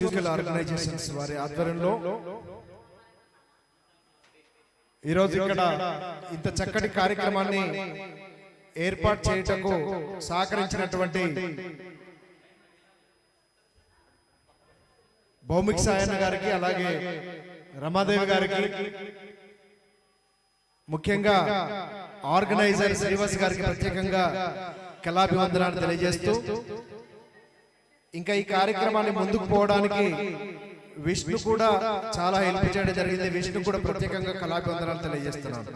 Musical organisations వారి ఆధ్వర్యంలో. ఈరోజు ఇక్కడ ఇంత చక్కటి కార్యక్రమాన్ని ఏర్పాటు చేయటకు సహకరించినటువంటి భౌమిక్ సాయన్న గారికి అలాగే రమాదేవి గారికి ముఖ్యంగా ఆర్గనైజర్ శ్రీవాస్ గారికి ప్రత్యేకంగా కళాభివందనాన్ని తెలియజేస్తూ ఇంకా ఈ కార్యక్రమాన్ని ముందుకు పోవడానికి విష్ణు కూడా చాలా హెల్ప్ చేయడం జరిగింది. విష్ణు కూడా ప్రత్యేకంగా కళాభివందనాలు తెలియజేస్తున్నాను.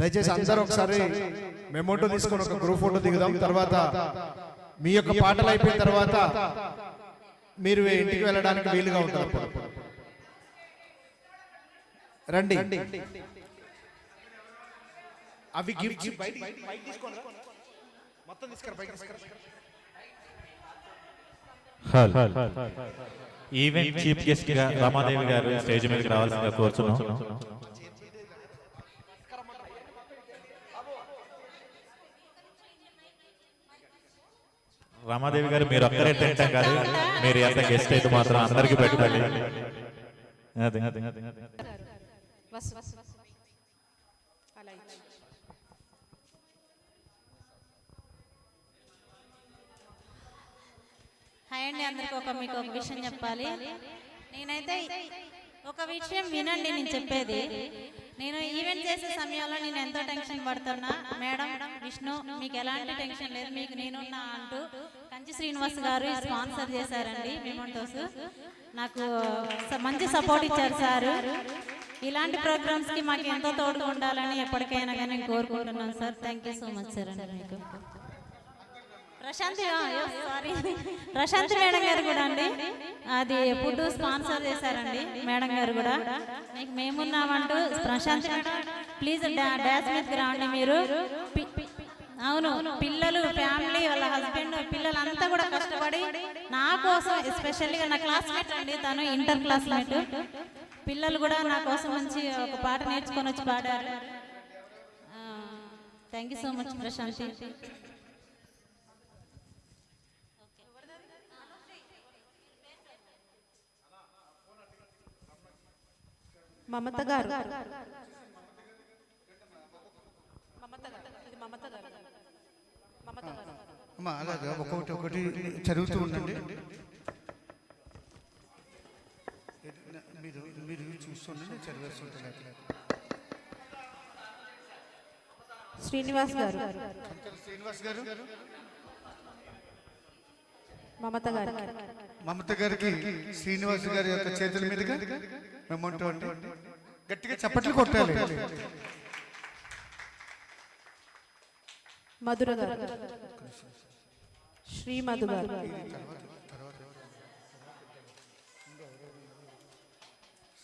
దయచేసి అందరూ ఒకసారి మెమోటో తీసుకొని ఒక గ్రూప్ ఫోటో దిగుదాం. తర్వాత మీ యొక్క పాటలు అయిపోయిన తర్వాత మీరు ఇంటికి వెళ్ళడానికి వీలుగా అప్పుడు. రండి. అవి గిఫ్ట్ మొత్తం తీసుకురా తీసుకురా ఈవెంట్ చీఫ్ గెస్ట్గా రమాదేవి గారు స్టేజ్ మీదకి రావాల్సిందిగా కోరుచున్నాం. రమాదేవి గారు మీరు ఒక్కరే తింటాం కాదు. మీరు ఎంత గెస్ట్ అయితే మాత్రం అందరికి పెట్టాలి అదే. అదే అదే హాయ్ అండి అందరికి ఒక మీకు ఒక విషయం చెప్పాలి. నేనైతే ఒక విషయం వినండి నేను చెప్పేది. నేను ఈవెంట్ చేసే సమయంలో నేను ఎంతో టెన్షన్ పడుతున్నా. మేడం విష్ణు మీకు ఎలాంటి టెన్షన్ లేదు. మీకు నేనున్నా అంటూ కంచి శ్రీనివాస్ గారు స్పాన్సర్ చేశారండి. మెమోటోస్ నాకు మంచి సపోర్ట్ ఇచ్చారు సార్. ఇలాంటి ప్రోగ్రామ్స్కి మాకు ఎంతో తోడుగా ఉండాలని ఎప్పటికైనా కానీ నేను కోరుకుంటున్నాను sir. Thank you so much sir అండి మీకు ప్రశాంత్ సారీ ప్రశాంత్ మేడం గారు కూడా అండి. అది ఫుడ్ స్పాన్సర్ చేశారండి మేడం గారు కూడా. మీకు మేమున్నామంటూ ప్రశాంత్ ప్లీజ్ డాన్స్ మీదకి రాండి మీరు. అవును పిల్లలు ఫ్యామిలీ వాళ్ళ హస్బెండ్ పిల్లలంతా కూడా కష్టపడి నా కోసం ఎస్పెషల్గా నా క్లాస్మేట్ అండి తను ఇంటర్ క్లాస్మేట్ పిల్లలు కూడా నా కోసం మంచి ఒక పాట నేర్చుకొని వచ్చి పాడారు. Thank you so much Prashanthi. Mamata garu Mamata garu. ఇది మమత గారు. మమత గారు. అమ్మా అలాగా ఒక్కొక్కటి ఒకటి చదువుతూ ఉండండి. మీరు మీరు చూస్తుండండి చదివేస్తుంటారు. శ్రీనివాస్ గారు. శ్రీనివాస్ గారు? మమత గారు. మమత గారికి శ్రీనివాస్ గారి యొక్క చేతుల మీదుగా మెమోంటో గట్టిగా చప్పట్లు కొట్టాలి. మధుర శ్రీ మధు గారు.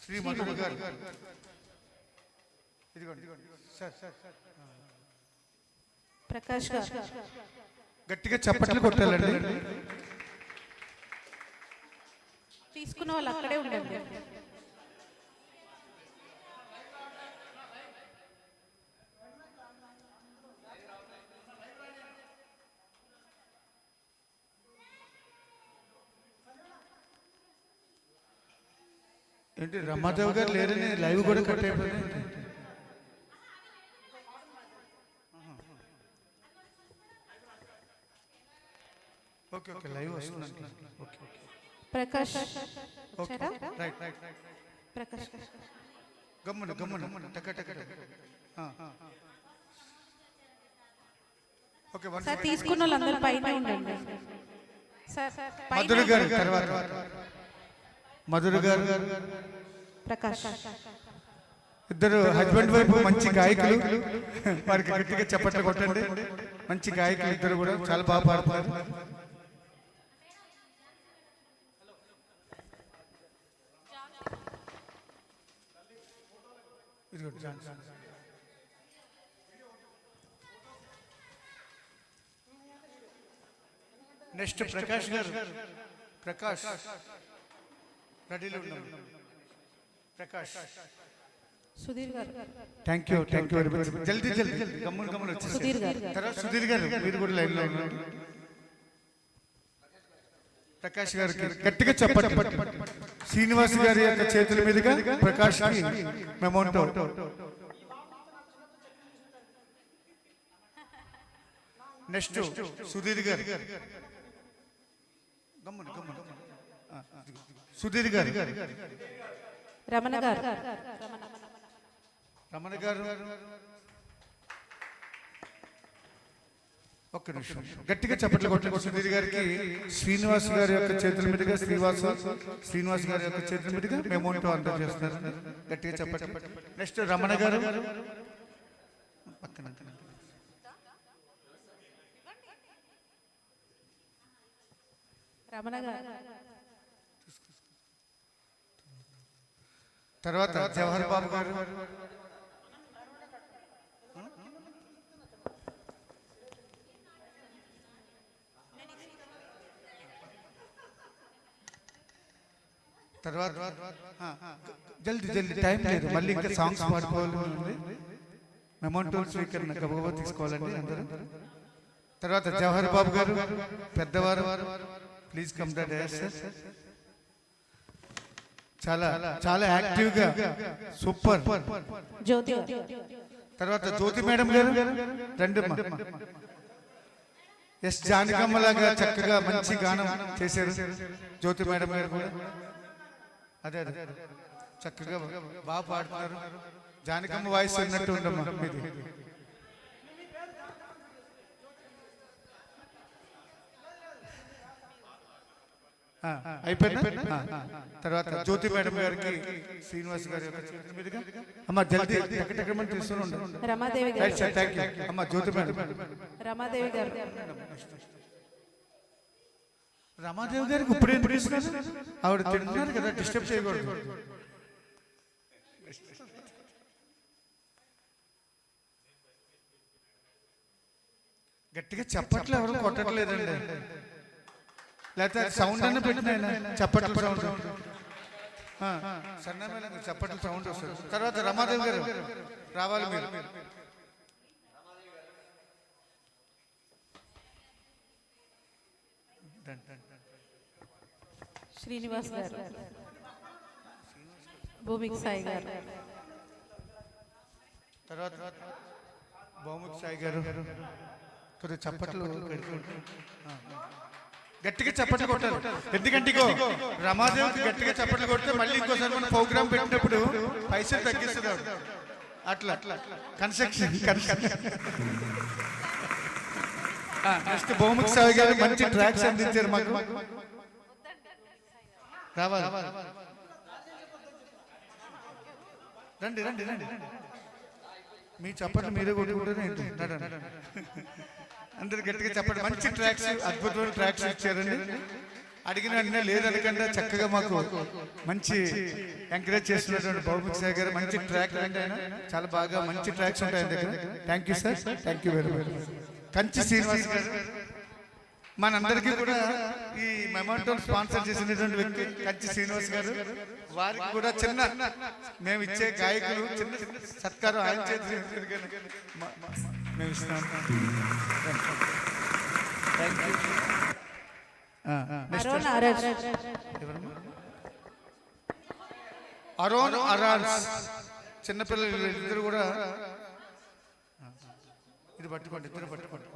శ్రీ మధుర గారు. ఇదిగోండి. Sir sir sir. ప్రకాష్ గారు. గట్టిగా చప్పట్లు కొట్టాలండి. తీసుకున్న వాళ్ళు అక్కడే ఉండండి. ఏంటి రమాదేవి గారు లేరని లైవ్ కూడా కట్ అయిపోయింది. ఓకే ఓకే లైవ్ వస్తుందండి. Okay okay. ప్రకాష్ ఓకే వచ్చారా? Right right Prakash. గమ్మున గమ్మున టక టక టక. ఓకే వన్ సార్ తీసుకున్న వాళ్ళందరూ పైన ఉండండి. సార్ మధుర గారు తర్వాత. మధుర గారు. ప్రకాష్. ఇద్దరు హస్బెండ్ వైఫ్ మంచి గాయకులు. వారికి గట్టిగా చప్పట్లు కొట్టండి. మంచి గాయకులు ఇద్దరు కూడా చాలా బాగా జాన్. నెక్స్ట్ ప్రకాష్ గారు. ప్రకాష్. రెడీలో ఉన్నాం. Prakash. Sudheer garu. Thank you thank you very much జల్దీ జల్దీ గమ్మున గమ్మున వచ్చేసి సుధీర్ గారు. తర్వాత సుధీర్ గారు మీరు కూడా లైన్లో ప్రకాష్ గారికి గట్టిగా చెప్పండి శ్రీనివాస్ గారి యొక్క చేతుల మీదుగా ప్రకాష్ మెమోంటో. నెక్స్ట్ సుధీర్ గారు. సుధీర్ గారు. రమణ గారు. రమణ గారు. ఒక్క నిమిషం. గట్టిగా చప్పట్లు కొట్టండి. సుధీర్ గారికి శ్రీనివాస్ గారి యొక్క చేతుల మీదుగా శ్రీనివాస్ శ్రీనివాస్ గారి యొక్క చేతుల మీదుగా మెమోంటో అందరూ చేస్తున్నారు. గట్టిగా చెప్పండి నెక్స్ట్ రమణ గారు. పక్కన. రమణ గారు. తర్వాత జవహర్ బాబు గారు. తర్వాత జల్దీ జల్దీ టైం లేదు. మళ్ళీ ఇంకా సాంగ్స్ పాడుకోవాలి మెమోంటో స్వీకరణ గబగబా తీసుకోవాలండి అందరూ. తర్వాత జవహర్ బాబు గారు పెద్దవారు. ప్లీజ్ కమ్ ద చాలా చాలా యాక్టివ్గా సూపర్ జ్యోతి గారు తర్వాత జ్యోతి మేడం గారు రండి ఎస్ జానకమ్మలాగా చక్కగా మంచి గానం చేశారు. జ్యోతి మేడం గారు కూడా. అదే అదే చక్కగా బాగా పాడుతున్నారు. జానకమ్మ వాయిస్ ఉన్నట్టు ఉండమ్మా అయిపోయిందా. తర్వాత జ్యోతి మేడం గారికి శ్రీనివాస్ గారి యొక్క అమ్మ జల్దీ టక్కటక్కమని తీసుకుని ఉండండి Ramadevi right garu. Sir thank you అమ్మ జ్యోతి మేడం. రమాదేవి గారు. రమాదేవి గారికి ఇప్పుడు ఏం తీసుకున్నారు? ఆవిడ తింటున్నారు కదా డిస్టర్బ్ చేయకూడదు. గట్టిగా చప్పట్లు ఎవరు కొట్టట్లేదండి. లేకపోతే సౌండ్ అన్న పెట్టిన చప్పట్ల సౌండ్ సన్నమైన చప్పట్ల సౌండ్ వస్తుంది. తర్వాత రమాదేవి గారు రావాలి మీరు. శ్రీనివాస్ గారు. భూమికి సాయి గారు. తర్వాత బహుమతి సాయి గారు. కొద్దిగా చప్పట్లు పెడుతుంటే. గట్టిగా చప్పట్లు కొట్టారు ఎందుకంటే ఇగో రమాదేవికి గట్టిగా చప్పట్లు కొడితే మళ్ళీ ఇంకోసారి మనం ప్రోగ్రామ్ పెట్టినప్పుడు పైసలు తగ్గిస్తుంది అట్లా అట్లా. కన్స్ట్రక్షన్ నెక్స్ట్ బహుముఖ సాయి గారు మంచి ట్రాక్స్ అందించారు మాకు. రావాలి. రండి రండి రండి. మీ చప్పట్లు మీరే కొట్టుకుంటేనే ఏంటి? అందరు గట్టిగా చెప్పండి. మంచి ట్రాక్స్ అద్భుతమైన ట్రాక్స్ ఇచ్చారండి. అడిగిన వెంటనే లేదనకుండా చక్కగా మాకు మంచి ఎంకరేజ్ చేస్తున్నటువంటి బహుమతి సార్ గారు మంచి ట్రాక్ చాలా బాగా మంచి ట్రాక్స్ ఉంటాయి దగ్గర. Thank you sir thank you very much Kanchi Srinivas garu. మనందరికీ కూడా ఈ మెమంటో స్పాన్సర్ చేసినటువంటి వ్యక్తి కంచి శ్రీనివాస్ గారు. వారికి కూడా చిన్న మేము ఇచ్చే గాయకులు చిన్న సత్కారం ఆయన మ- మేము ఇస్తున్నాం Thank you. అరోన్ అరాన్స్ చిన్నపిల్లలు ఇద్దరు కూడా ఇది పట్టుకోండి ఇద్దరు పట్టుకోండి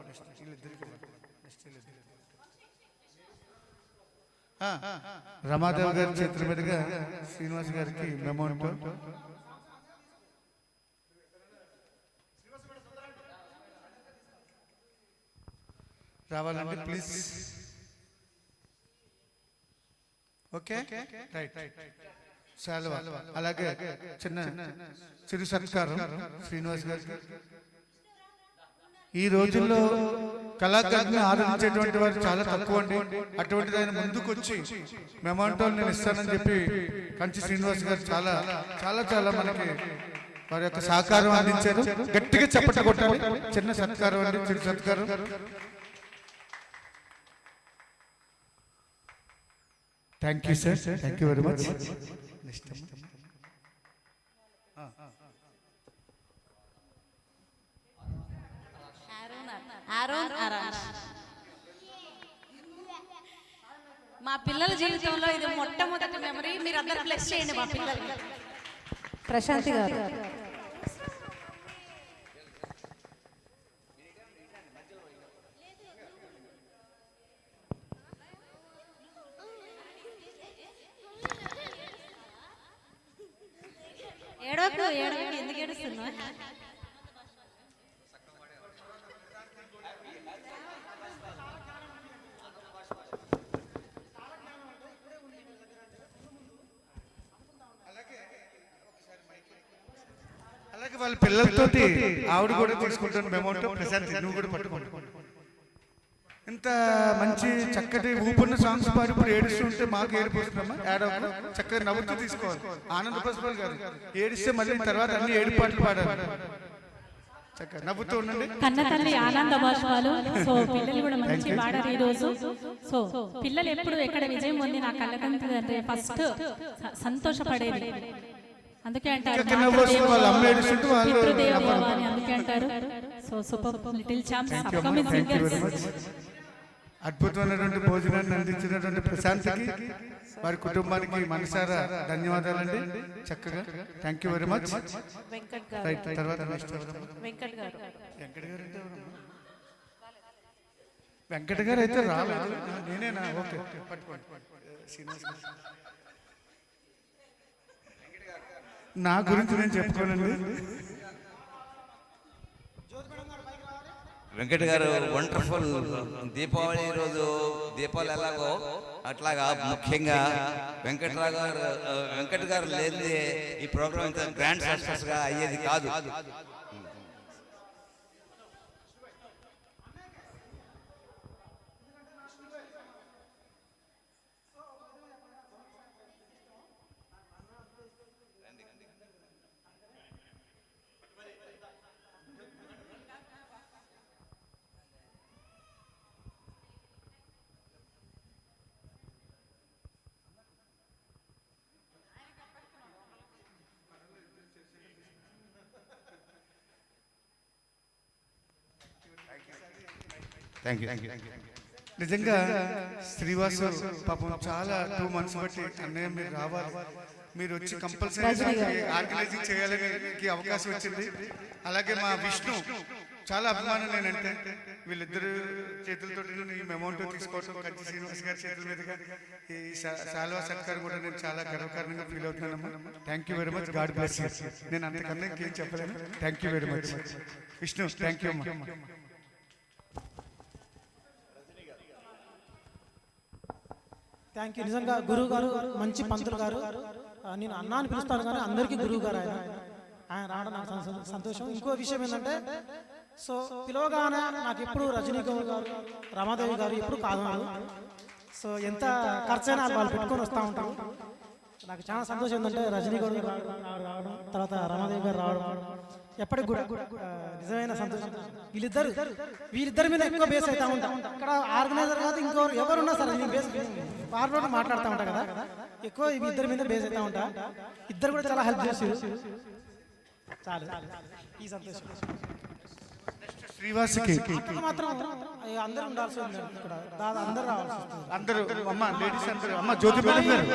రమాదేవి గారి చేతుల మీదుగా శ్రీనివాస్ గారికి మెమోంటో రావాలండి ప్లీజ్ ఓకే? రైట్ అలాగే చిన్న చిరు సత్కారం శ్రీనివాస్ గారికి. ఈ రోజుల్లో కళాకారుని ఆదరించేటువంటి వారు చాలా తక్కువ అండి. అటువంటిది ఆయన ముందుకు వచ్చి మెమాంటో నేను ఇస్తానని చెప్పి కంచి శ్రీనివాస్ గారు చాలా చాలా చాలా మనకి వారి యొక్క సహకారం అందించారు. గట్టిగా చప్పట్లు కొట్టాలి. చిన్న సత్కారం అండి చిరు సత్కారం. Thank you sir thank you very much మా పిల్లల జీవితంలో ఇది మొట్టమొదటి మెమరీ మీరు అందరు బ్లెస్ చేయండి మా పిల్లల్ని ప్రశాంతి గారు. ఏడవకు ఎందుకు ఏడుస్తున్నా అలాగే వాళ్ళ పిల్లలతోటి ఆవిడ కూడా తీసుకుంటాను మెమోటో ప్రశాంత్ నువ్వు కూడా పట్టుకుంటా ఇంత మంచి చక్కటి ఊపున్న సాంగ్స్ పాడి ఇప్పుడు ఏడుస్తుంటే మాకు ఏడుపు వస్తుందమ్మా ఏడవకు చక్కగా నవ్వుతూ తీసుకోవాలి. ఆనంద పసుపాల్ గారు ఏడిస్తే మళ్ళీ తర్వాత అన్ని ఏడు పాటలు పాడాలి. చక్కగా నవ్వుతూ ఉండండి. కన్న తల్లి ఆనంద సో పిల్లలు కూడా మంచి పాడారు ఈ రోజు. సో పిల్లలు ఎప్పుడు ఎక్కడ విజయం పొంది నా కళ్ళ కంటే ఫస్ట్ సంతోషపడేది. అందుకే అంటారు అందుకే అంటారు. So super. Little champs. Upcoming singers. అద్భుతమైనటువంటి భోజనాన్ని అందించినటువంటి ప్రశాంత్కి వారి కుటుంబానికి మనసారా ధన్యవాదాలండి చక్కగా. Thank you very much Venkat garu. Right తర్వాత? వెంకట్ గారు. వెంకట అయితే రాలేదు. నేనేనా? ఓకే. నా గురించి నేను చెప్పుకోనండి. వెంకట్ గారు వండర్ఫుల్ దీపావళి రోజు దీపావళి ఎలాగో అట్లాగా ముఖ్యంగా వెంకటరావు గారు వెంకట వెంకట్ గారు లేనిదే ఈ ప్రోగ్రామ్ గ్రాండ్ సక్సెస్గా అయ్యేది కాదు. థ్యాంక్ యూ నిజంగా శ్రీవాసు పాపం చాలా టూ మంత్స్ బట్టి అన్నయ్య మీరు రావాలి. మీరు వచ్చి కంపల్సరీ ఆర్గనైజింగ్ చేయాలని అవకాశం వచ్చింది. అలాగే మా విష్ణు చాలా అభిమానం నేనంటే వీళ్ళిద్దరు చేతులతో ఈ అమౌంట్ తీసుకోవడం కంచి శ్రీనివాస్ గారి చేతుల మీదుగా ఈ శాల్వా సత్కారం కూడా నేను చాలా గర్వకారణంగా feel అవుతున్నానమ్మా. Thank you very much god bless నేను అంతకన్నా ఇంకేం చెప్పలేను. Thank you very much Vishnu thank you thank you నిజంగా గురువు గారు మంచి పంతులు గారు నేను అన్న అని పిలుస్తాను కానీ అందరికీ గురువు గారు ఆయన. ఆయన రావడం నాకు సంతో- సంతోషం. ఇంకో విషయం ఏంటంటే సో పిలవగానే నాకు ఎప్పుడు రజనీ గౌడ్ గారు రమాదేవి గారు ఎప్పుడు కాదన్నారు సో ఎంత ఖర్చైనా వాళ్ళు పెట్టుకొని వస్తూ ఉంటాం. నాకు చాలా సంతోషం ఏంటంటే రజనీ గౌడ్ గారు రావడం తర్వాత రమాదేవి గారు రావడం. ఎప్పటికి కూడా నిజమైన సంతోషం. వీళ్ళిద్దరు వీళ్ళిద్దరి. మీద ఎక్కువ బేస్ అవుతా ఉంటాం. ఇక్కడ ఆర్గనైజర్ కాదు ఇంకో ఎవరున్నా సరే నేను బేస్ ఫార్వర్డ్ మాట్లాడుతూ ఉంటా కదా? ఎక్కువ ఇద్దరి మీద బేస్ అవుతా ఉంటా. ఇద్దరు కూడా చాలా హెల్ప్ చేస్తారు. చాలు. ఈ సంతోషం. శ్రీవాసుకి. మాత్రం అందరూ ఉండాల్సి ఉంది. ఇక్కడ దాదాపు అందరూ రావాల్సి వస్తుంది. అందరూ అమ్మ లేడీస్ అందరూ అమ్మ జ్యోతి మేడం గారు.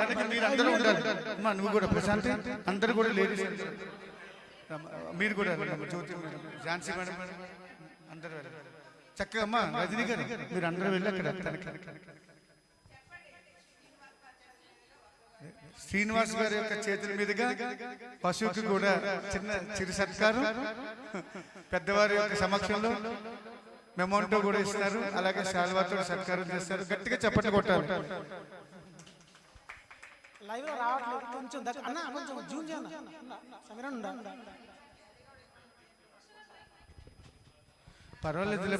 తనకి మీరు అందరూ ఉండాలి. అమ్మ నువ్వు కూడా ప్రశాంతి. అందరూ కూడా లేడీస్ మీరు కూడా జ్యోతి ఝాన్సీ మేడం. అందరూ చక్కగా అమ్మా రజనీ గారు మీరు అందరూ వెళ్ళి అక్కడ శ్రీనివాస్ గారి యొక్క చేతుల మీదుగా పశువుకి కూడా చిన్న చిరు సత్కారం. పెద్దవారి యొక్క సమక్షంలో మెమోంటో కూడా ఇస్తారు. అలాగే శాల్వాతో సత్కారం చేస్తారు. గట్టిగా చప్పట్లు కొట్టాలి. లైవ్లో రావట్లేదు. కొంచెం దగ్గర అన్న కొంచెం జూమ్ చేయన్న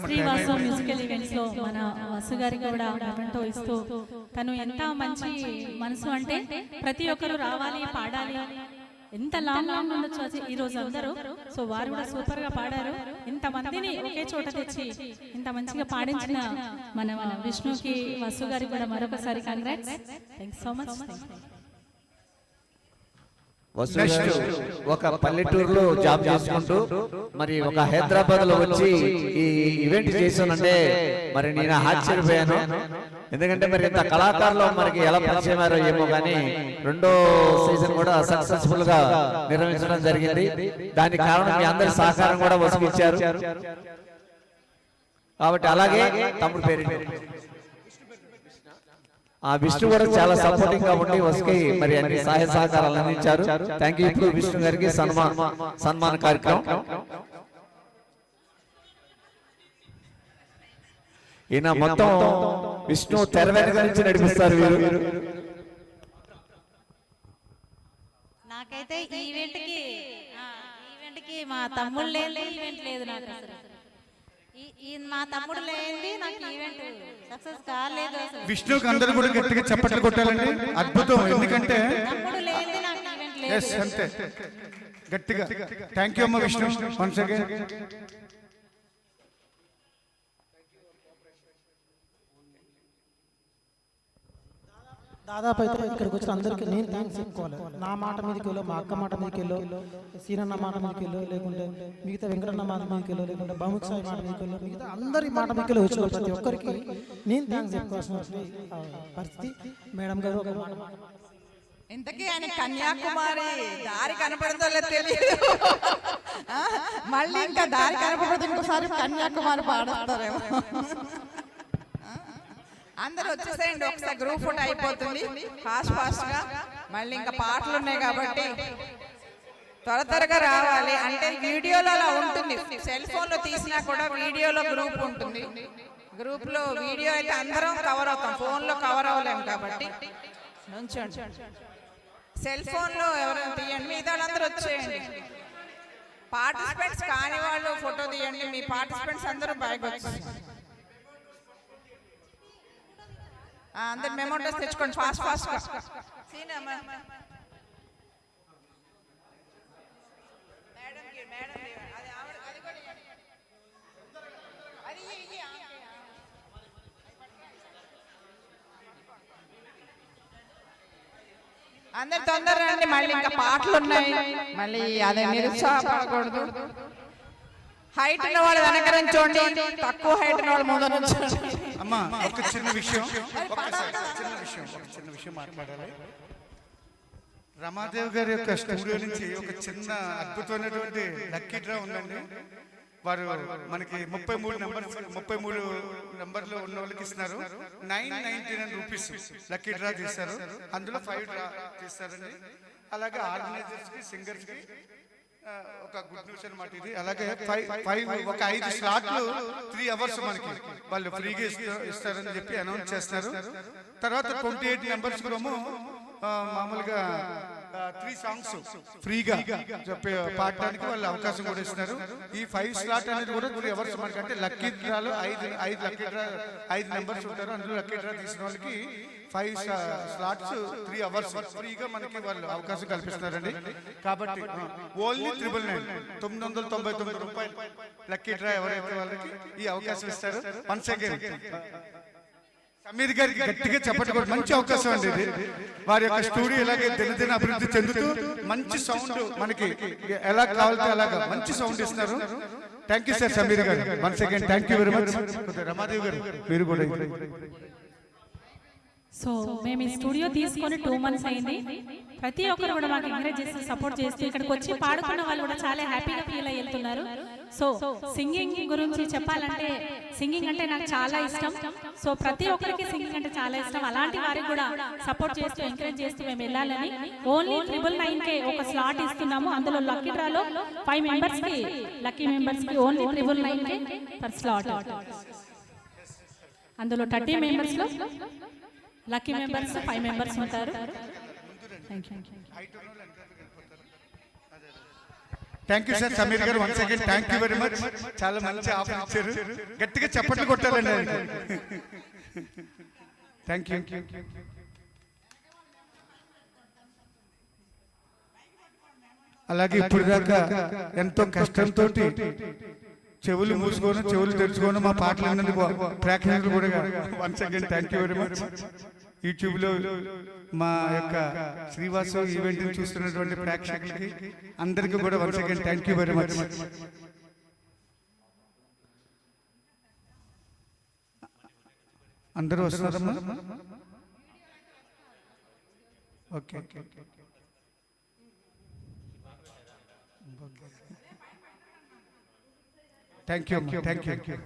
శ్రీవాసు మ్యూజికల్ ఈవెంట్స్లో మన వసు గారికి కూడా మెమెంటో ఇస్తూ తను ఎంత మంచి మనసు అంటే ప్రతి ఒక్కరు రావాలి పాడాలి. ఎంత లాంగ్ లాంగ్ ఉండొచ్చు అది ఈ రోజు అందరూ. సో వారు కూడా సూపర్గా పాడారు. ఇంత మందిని ఒకే చోట తెచ్చి ఇంత మంచిగా పాడించిన మన విష్ణుకి వసు గారికి కూడా మరొకసారి కంగ్రాట్స్ థ్యాంక్ సో మచ్ గారు ఒక పల్లెటూరులో జాబ్ చేసుకుంటూ మరి ఒక హైదరాబాద్లో వచ్చి ఈ ఈవెంట్ చేశానంటే మరి నేను ఆశ్చర్యపోయాను. ఎందుకంటే మరి ఇంత కళాకారులు మనకి ఎలా పరిచయమారో ఏమో కానీ రెండో సీజన్ కూడా సక్సెస్ఫుల్గా నిర్వహించడం జరిగింది. దానికి కారణం మీ అందరి సహకారం కూడా వసూలు ఇచ్చారు. కాబట్టి అలాగే తమ్ముడు పేరు? ఆ విష్ణు కూడా చాలా సపోర్టింగ్గా ఉండి వసుకి మరి అన్ని సహాయ సహకారాలు అందించారు. థ్యాంక్ యూ ఇప్పుడు విష్ణు గారికి సన్మాన సన్మాన కార్యక్రమం. ఈయన మొత్తం విష్ణు తెర వెనుక నుంచి నడిపిస్తారు వీరు. నాకైతే ఈ ఈవెంట్కి ఆ, ఈవెంట్కి మా తమ్ముడు లేని ఈవెంట్ లేదు నాకు మా తమ్ముడు లేనిది నాకు ఈవెంట్ సక్సెస్ కాలేదు అసలు. విష్ణుకి అందరూ కూడా గట్టిగా చప్పట్లు కొట్టాలండి. అద్భుతం ఎందుకంటే తమ్ముడు లేనిది నాకు ఈవెంట్ ఎస్ అంతే. గట్టిగా. థ్యాంక్ యూ అమ్మ విష్ణు వన్స్ అగైన్ దాదాపు అయితే ఇక్కడికి వచ్చిన అందరికీ నేను థ్యాంక్స్ చెప్పుకోవాలి. నా మాట మీదకి వెళ్ళో మా అక్క మాట మీదకి వెళ్ళో సీనన్న మాట మీదకి వెళ్ళో లేకుంటే మిగతా వెంకటన్న మాట మీదకి వెళ్ళో లేకుంటే బహుముఖ సాయి మాట మీదకి వెళ్ళో మిగతా అందరి మాట మీదకి వెళ్ళి వచ్చిన ప్రతి ఒక్కరికి నేను థ్యాంక్స్ చెప్పుకోవాల్సిన పరిస్థితి. మేడం గారు ఒక మాట. ఇంతకీ ఆయన కన్యాకుమారి దారి కనపడదో లేదు తెలియదు. మళ్ళీ ఇంకా దారి కనపడదు ఇంకోసారి కన్యాకుమారి పాడతారేమో అందరూ వచ్చేసేయండి ఒకసారి గ్రూప్ ఫోటో అయిపోతుంది. ఫాస్ట్ ఫాస్ట్గా మళ్ళీ ఇంకా పాటలు ఉన్నాయి కాబట్టి త్వర త్వరగా రావాలి. అంటే వీడియోలో అలా ఉంటుంది. సెల్ ఫోన్లో తీసినా కూడా వీడియోలో గ్రూప్ ఉంటుంది. గ్రూప్లో వీడియో అయితే అందరం కవర్ అవుతాం. ఫోన్లో కవర్ అవ్వలేము కాబట్టి సెల్ ఫోన్లో ఎవరైనా తీయండి. మిగతా వాళ్ళందరూ వచ్చేయండి. పార్టిసిపెంట్స్ కాని వాళ్ళు ఫోటో తీయండి. మీ పార్టిసిపెంట్స్ అందరూ బయటకు వచ్చి అందరు మెమోటోస్ తెచ్చుకోండి ఫాస్ట్ ఫాస్ట్గా సీన్ అమ్మా. మేడంకి, మేడంకి, అది ఆవిడ- అది కూడా ఇవ్వండి. అది ఇయ్యి, ఇయ్యి, ఆమెకి. అందరు తొందర రండి మళ్ళీ ఇంకా పాటలు ఉన్నాయి మళ్ళీ అదే నిరుత్సాహపడకూడదు. హైట్ ఉన్న వాళ్ళు వెనక నుంచోండి. తక్కువ హైట్ ఉన్న వాళ్ళు ముందు నుంచోండి. అమ్మా ఒక చిన్న విషయం. చిన్న విషయం ఒక చిన్న విషయం మాట్లాడాలి. రమాదేవ్ గారి యొక్క స్టూడియో నుంచి ఒక చిన్న అద్భుతమైనటువంటి లక్కీ డ్రా ఉందండి. వారు మనకి ముప్పై మూడు నెంబర్ ముప్పై మూడు నెంబర్లు ఉన్న వాళ్ళకి ఇస్తున్నారు. Nine ninety nine rupees lucky draw తీస్తారు అందులో ఫైవ్ డ్రా తీస్తారండి అలాగే ఆర్గనైజర్స్కి సింగర్స్కి ఆ, ఒక గుడ్ న్యూస్ అనమాట ఇది. అలాగే ఫైవ్ ఫైవ్ ఒక ఐదు స్లాట్లు త్రీ అవర్స్ మనకి వాళ్ళు ఫ్రీగా ఇస్తా- ఇస్తారని చెప్పి అనౌన్స్ చేస్తారు. తర్వాత ట్వంటీ ఎయిట్ నెంబర్స్ కూడా మామూలుగా త్రీ సాంగ్స్ ఫ్రీగా చెప్పి పాడడానికి వాళ్ళు అవకాశం కూడా ఇస్తున్నారు. ఈ ఫైవ్ స్లాట్ అనేది కూడా త్రీ అవర్స్ మనకి అంటే లక్కీ డ్రాలో ఐదు ఐదు లక్కీ డ్రా ఐదు నెంబర్స్ ఉంటారు. అందులో లక్కీ డ్రా తీసిన వాళ్ళకి ఫైవ్ స్లాట్స్ త్రీ అవర్స్ ఫ్రీగా మనకి వాళ్ళు అవకాశం కల్పిస్తున్నారండి. కాబట్టి ఓన్లీ త్రిబుల్ నైన్ తొమ్మిది వందల తొంభై తొమ్మిది రూపాయలు లక్కీ డ్రా ఎవరైతే వాళ్ళకి ఈ అవకాశం ఇస్తారు. వన్స్ అగైన్ సమీర్ గారికి గట్టిగా చెప్పండి. కూడా మంచి అవకాశం అండి ఇది. వారి యొక్క స్టూడియో ఇలాగే దినదిన అభివృద్ధి చెందుతూ మంచి సౌండ్ మనకి ఎలా కావాలంటే అలాగా మంచి సౌండ్ ఇస్తున్నారు. Thank you sir Sameer garu. Once again thank you very much Ramadevi garu మీరు కూడా సో మేము ఈ స్టూడియో తీసుకొని టూ మంత్స్ అయింది. ప్రతి ఒక్కరు కూడా మాకు ఎంకరేజ్ చేస్తూ సపోర్ట్ చేస్తూ ఇక్కడికి వచ్చి పాడుకున్న వాళ్ళు కూడా చాలా హ్యాపీగా ఫీల్ అయ్యి వెళ్తున్నారు సో సింగింగ్ గురించి చెప్పాలంటే సింగింగ్ అంటే నాకు చాలా ఇష్టం. సో ప్రతి ఒక్కరికి సింగింగ్ అంటే చాలా ఇష్టం. అలాంటి వారికి కూడా సపోర్ట్ చేస్తూ ఎంకరేజ్ చేస్తూ మేము వెళ్ళాలని ఓన్లీ ట్రిపుల్ నైన్ కే ఒక స్లాట్ ఇస్తున్నాము. అందులో లక్కీ డ్రాలో ఫైవ్ మెంబర్స్కి లక్కీ మెంబర్స్కి only triple nine K per slot అందులో థర్టీ మెంబర్స్లో లక్కీ మెంబర్స్ ఫైవ్ మెంబర్స్ ఉంటారు. Thank you sir Sameer garu once again thank you very much చాలా మంచి ఆఫర్ ఇచ్చారు. గట్టిగా చప్పట్లు కొట్టాలండి థ్యాంక్ యూ అలాగే ఇప్పుడు దాకా ఎంతో కష్టంతో చెవులు మూసుకొని చెవులు తెరుచుకొని మా పాటలు అన్నందుకు ప్రేక్షకులు కూడా once again thank you very much యూట్యూబ్లో మా యొక్క శ్రీవాసు ఈవెంట్ చూస్తున్నటువంటి ప్రేక్షకులకి అందరికీ కూడా once again thank you very much అందరూ వస్తున్నారమ్మా? Okay. Thank you thank you